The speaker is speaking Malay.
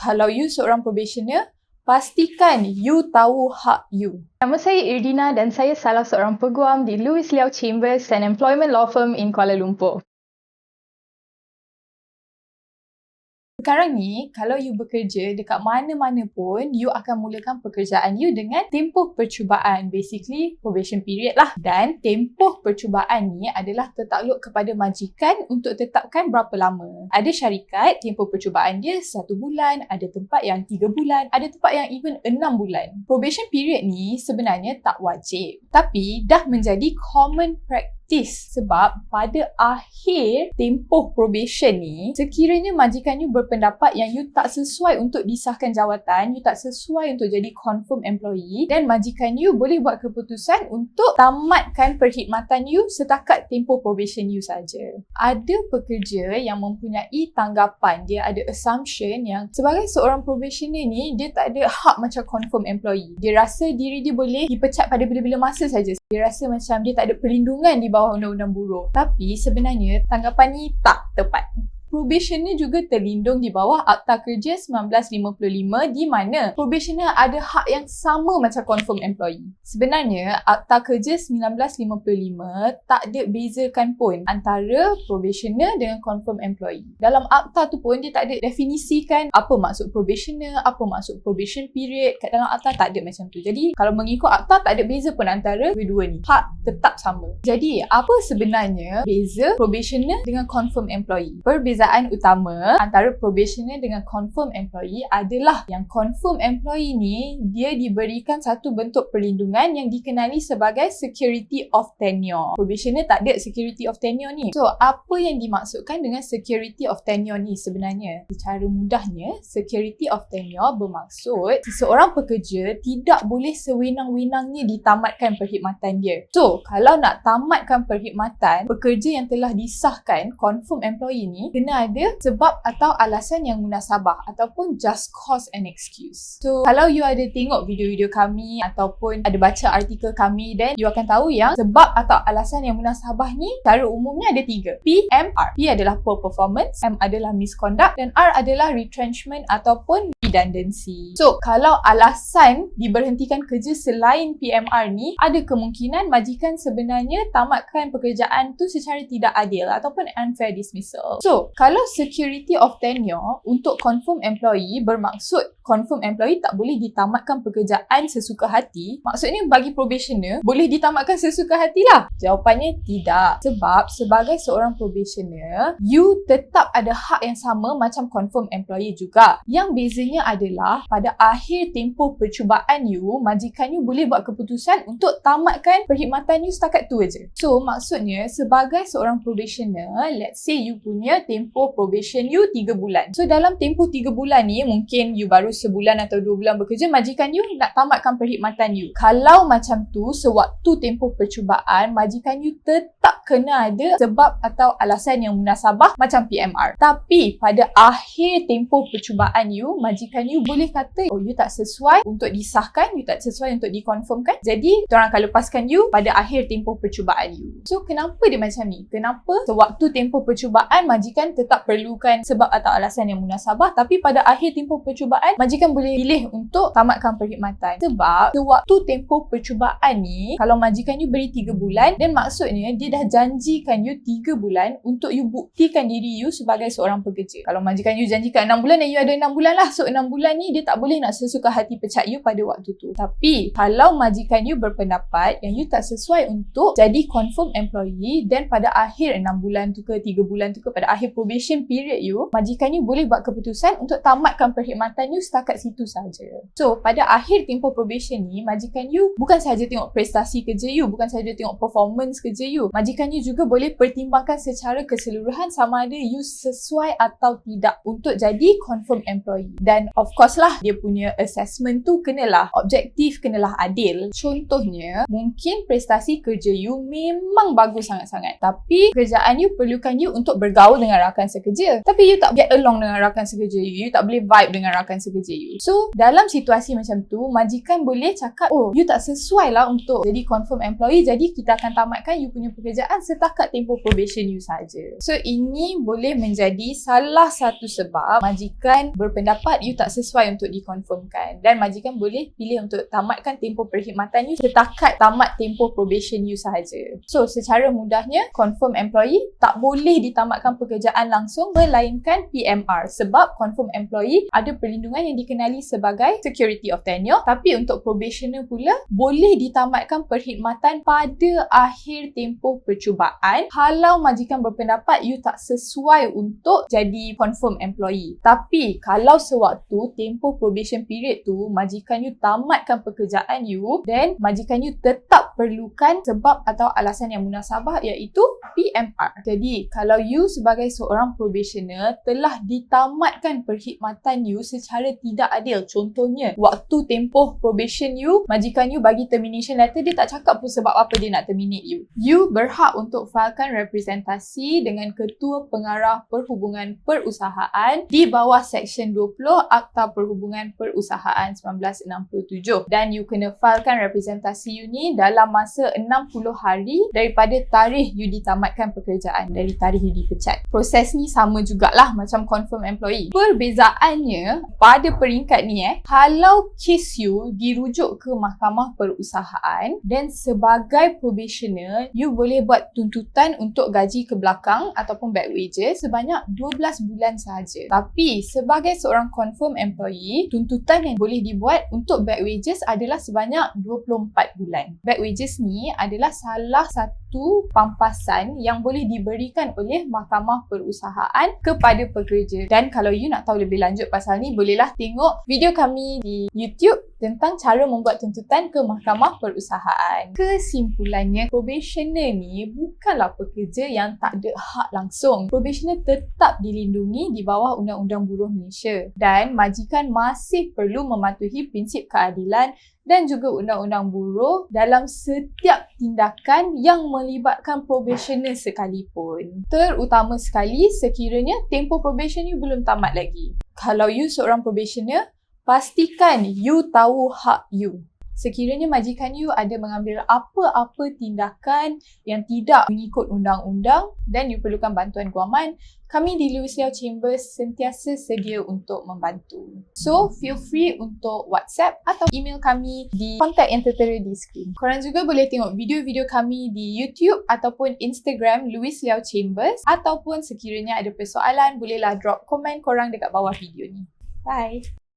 kalau you seorang probationer, pastikan you tahu hak you. Nama saya Irdina dan saya salah seorang peguam di Louis Liao Chambers and Employment Law Firm in Kuala Lumpur. Sekarang ni, kalau you bekerja dekat mana-mana pun, you akan mulakan pekerjaan you dengan tempoh percubaan. Basically, probation period lah. Dan tempoh percubaan ni adalah tertakluk kepada majikan untuk tetapkan berapa lama. Ada syarikat, tempoh percubaan dia satu bulan, ada tempat yang tiga bulan, ada tempat yang even enam bulan. Probation period ni sebenarnya tak wajib. Tapi dah menjadi common practice praktis sebab pada akhir tempoh probation ni sekiranya majikan you berpendapat yang you tak sesuai untuk disahkan jawatan, you tak sesuai untuk jadi confirm employee dan majikan you boleh buat keputusan untuk tamatkan perkhidmatan you setakat tempoh probation you saja. Ada pekerja yang mempunyai tanggapan, dia ada assumption yang sebagai seorang probationer ni dia tak ada hak macam confirm employee. Dia rasa diri dia boleh dipecat pada bila-bila masa saja. Dia rasa macam dia tak ada perlindungan di bawah bawah undang-undang buruh. Tapi sebenarnya tanggapan ni tak tepat probationer juga terlindung di bawah Akta Kerja 1955 di mana probationer ada hak yang sama macam confirm employee. Sebenarnya Akta Kerja 1955 tak ada bezakan pun antara probationer dengan confirm employee. Dalam akta tu pun dia tak ada definisikan apa maksud probationer, apa maksud probation period. Kat dalam akta tak ada macam tu. Jadi kalau mengikut akta tak ada beza pun antara dua-dua ni. Hak tetap sama. Jadi apa sebenarnya beza probationer dengan confirm employee? Perbezaan perbezaan utama antara probationer dengan confirm employee adalah yang confirm employee ni dia diberikan satu bentuk perlindungan yang dikenali sebagai security of tenure. Probationer tak ada security of tenure ni. So, apa yang dimaksudkan dengan security of tenure ni sebenarnya? Secara mudahnya, security of tenure bermaksud seseorang pekerja tidak boleh sewenang-wenangnya ditamatkan perkhidmatan dia. So, kalau nak tamatkan perkhidmatan, pekerja yang telah disahkan confirm employee ni kena kena ada sebab atau alasan yang munasabah ataupun just cause and excuse. So, kalau you ada tengok video-video kami ataupun ada baca artikel kami then you akan tahu yang sebab atau alasan yang munasabah ni secara umumnya ada tiga. P, M, R. P adalah poor performance, M adalah misconduct dan R adalah retrenchment ataupun redundancy. So, kalau alasan diberhentikan kerja selain PMR ni, ada kemungkinan majikan sebenarnya tamatkan pekerjaan tu secara tidak adil ataupun unfair dismissal. So, kalau security of tenure untuk confirm employee bermaksud confirm employee tak boleh ditamatkan pekerjaan sesuka hati, maksudnya bagi probationer boleh ditamatkan sesuka hatilah. Jawapannya tidak. Sebab sebagai seorang probationer, you tetap ada hak yang sama macam confirm employee juga. Yang bezanya adalah pada akhir tempoh percubaan you, majikan you boleh buat keputusan untuk tamatkan perkhidmatan you setakat tu aja. So, maksudnya sebagai seorang probationer, let's say you punya tempoh probation you 3 bulan. So dalam tempoh 3 bulan ni mungkin you baru sebulan atau 2 bulan bekerja majikan you nak tamatkan perkhidmatan you. Kalau macam tu sewaktu tempoh percubaan majikan you tetap kena ada sebab atau alasan yang munasabah macam PMR. Tapi pada akhir tempoh percubaan you majikan you boleh kata oh you tak sesuai untuk disahkan, you tak sesuai untuk dikonfirmkan. Jadi orang akan lepaskan you pada akhir tempoh percubaan you. So kenapa dia macam ni? Kenapa sewaktu tempoh percubaan majikan tetap perlukan sebab atau alasan yang munasabah tapi pada akhir tempoh percubaan majikan boleh pilih untuk tamatkan perkhidmatan. Sebab sewaktu tempoh percubaan ni kalau majikan you beri 3 bulan dan maksudnya dia dah janjikan you 3 bulan untuk you buktikan diri you sebagai seorang pekerja. Kalau majikan you janjikan 6 bulan dan you ada 6 bulan lah. So 6 bulan ni dia tak boleh nak sesuka hati pecat you pada waktu tu. Tapi kalau majikan you berpendapat yang you tak sesuai untuk jadi confirm employee dan pada akhir 6 bulan tu ke 3 bulan tu ke pada akhir probation period you, majikan you boleh buat keputusan untuk tamatkan perkhidmatan you setakat situ saja. So, pada akhir tempoh probation ni, majikan you bukan sahaja tengok prestasi kerja you, bukan sahaja tengok performance kerja you. Majikan you juga boleh pertimbangkan secara keseluruhan sama ada you sesuai atau tidak untuk jadi confirm employee. Dan of course lah, dia punya assessment tu kenalah objektif, kenalah adil. Contohnya, mungkin prestasi kerja you memang bagus sangat-sangat. Tapi kerjaan you perlukan you untuk bergaul dengan rakan sekerja. Tapi you tak get along dengan rakan sekerja you. You tak boleh vibe dengan rakan sekerja pekerja you. So, dalam situasi macam tu, majikan boleh cakap, oh, you tak sesuai lah untuk jadi confirm employee, jadi kita akan tamatkan you punya pekerjaan setakat tempoh probation you saja. So, ini boleh menjadi salah satu sebab majikan berpendapat you tak sesuai untuk dikonfirmkan dan majikan boleh pilih untuk tamatkan tempoh perkhidmatan you setakat tamat tempoh probation you sahaja. So, secara mudahnya, confirm employee tak boleh ditamatkan pekerjaan langsung melainkan PMR sebab confirm employee ada perlindungan yang dikenali sebagai security of tenure tapi untuk probationer pula boleh ditamatkan perkhidmatan pada akhir tempoh percubaan kalau majikan berpendapat you tak sesuai untuk jadi confirm employee. Tapi kalau sewaktu tempoh probation period tu majikan you tamatkan pekerjaan you then majikan you tetap perlukan sebab atau alasan yang munasabah iaitu PMR. Jadi kalau you sebagai seorang probationer telah ditamatkan perkhidmatan you secara tidak adil. Contohnya waktu tempoh probation you majikan you bagi termination letter dia tak cakap pun sebab apa dia nak terminate you. You berhak untuk filekan representasi dengan Ketua Pengarah Perhubungan Perusahaan di bawah Seksyen 20 Akta Perhubungan Perusahaan 1967 dan you kena filekan representasi you ni dalam masa 60 hari daripada tarikh you ditamatkan pekerjaan dari tarikh you dipecat. Proses ni sama jugalah macam confirm employee. Perbezaannya pada peringkat ni eh kalau kes you dirujuk ke mahkamah perusahaan dan sebagai probationer you boleh buat tuntutan untuk gaji ke belakang ataupun back wages sebanyak 12 bulan sahaja. Tapi sebagai seorang confirm employee tuntutan yang boleh dibuat untuk back wages adalah sebanyak 24 bulan. Back wages ni adalah salah satu pampasan yang boleh diberikan oleh mahkamah perusahaan kepada pekerja. Dan kalau you nak tahu lebih lanjut pasal ni, bolehlah tengok video kami di YouTube tentang cara membuat tuntutan ke mahkamah perusahaan. Kesimpulannya, probationer ni bukanlah pekerja yang tak ada hak langsung. Probationer tetap dilindungi di bawah Undang-Undang Buruh Malaysia dan majikan masih perlu mematuhi prinsip keadilan dan juga undang-undang buruh dalam setiap tindakan yang melibatkan probationer sekalipun. Terutama sekali sekiranya tempoh probation you belum tamat lagi. Kalau you seorang probationer, pastikan you tahu hak you. Sekiranya majikan you ada mengambil apa-apa tindakan yang tidak mengikut undang-undang dan you perlukan bantuan guaman, kami di Lewis Liao Chambers sentiasa sedia untuk membantu. So, feel free untuk WhatsApp atau email kami di kontak yang tertera di skrin. Korang juga boleh tengok video-video kami di YouTube ataupun Instagram Lewis Liao Chambers ataupun sekiranya ada persoalan, bolehlah drop komen korang dekat bawah video ni. Bye!